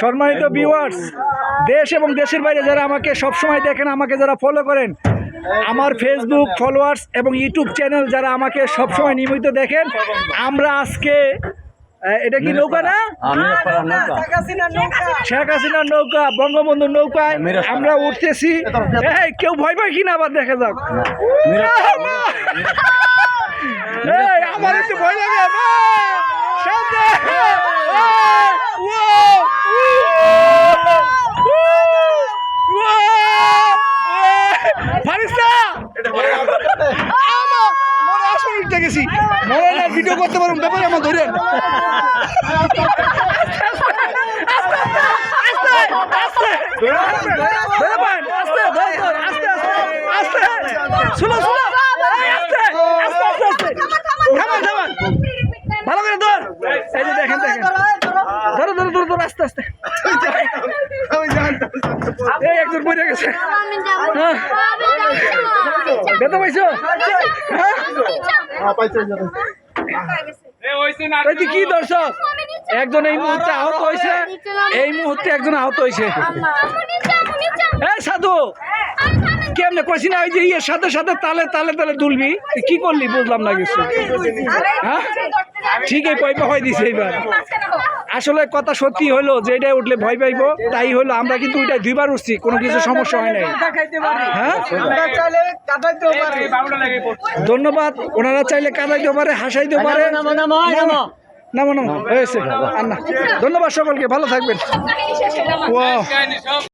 সম্মানিত ভিউয়ার্স দেশ এবং দেশের বাইরে যারা আমাকে সবসময় দেখেন আমাকে যারা ফলো করেন আমার ফেসবুক ফলোয়ার্স এবং ইউটিউব চ্যানেল যারা আমাকে সবসময় নিয়মিত দেখেন আমরা আজকে এটা কি নৌকা না? শেখ হাসিনার নৌকা। বঙ্গবন্ধুর নৌকায় আমরা উঠতেছি। এই, কেউ ভয় পায় কিনা আবার দেখা যাক। আমার একটু ভয় লাগে গেছি মনে হয় না ভিডিও করতে পারুন ব্যাপারে আমার ধরেন ধরে আস্তে, ধর, ধর, আস্তে, আস্তে, আস্তে। শুনো, শুনো। এই, আস্তে, আস্তে, আস্তে, আস্তে। থামান, থামান। ভালো করে ধর এই যে দেখেন দেখেন ধরো ধরো ধরো ধরো আস্তে আস্তে এই, একজন পড়ে গেছে। হ্যাঁ। ব্যথা পাইছো হ্যাঁ। কি দর্শক? একজন এই মুহূর্তে আহত হয়েছে। এই মুহূর্তে একজন আহত হয়েছে। সাধু, কেমনে কইছি না ওই যে ইয়ের সাথে সাথে তালে তালে তালে দুলবি। কি করলি? বুঝলাম না কিছু। হ্যাঁ? ঠিকই পয়পা হয়ে দিছে এইবার। আসলে কথা সত্যি হলো যে এটা উঠলে ভয় পাইবো তাই হলো। আমরা কিন্তু ওইটা দুইবার উঠছি কোনো কিছু সমস্যা হয় নাই। হ্যাঁ? ধন্যবাদ। ওনারা চাইলে কাদাইতে পারে হাসাইতে পারে। নামো নামো হয়েছে। ধন্যবাদ সকলকে ভালো থাকবেন।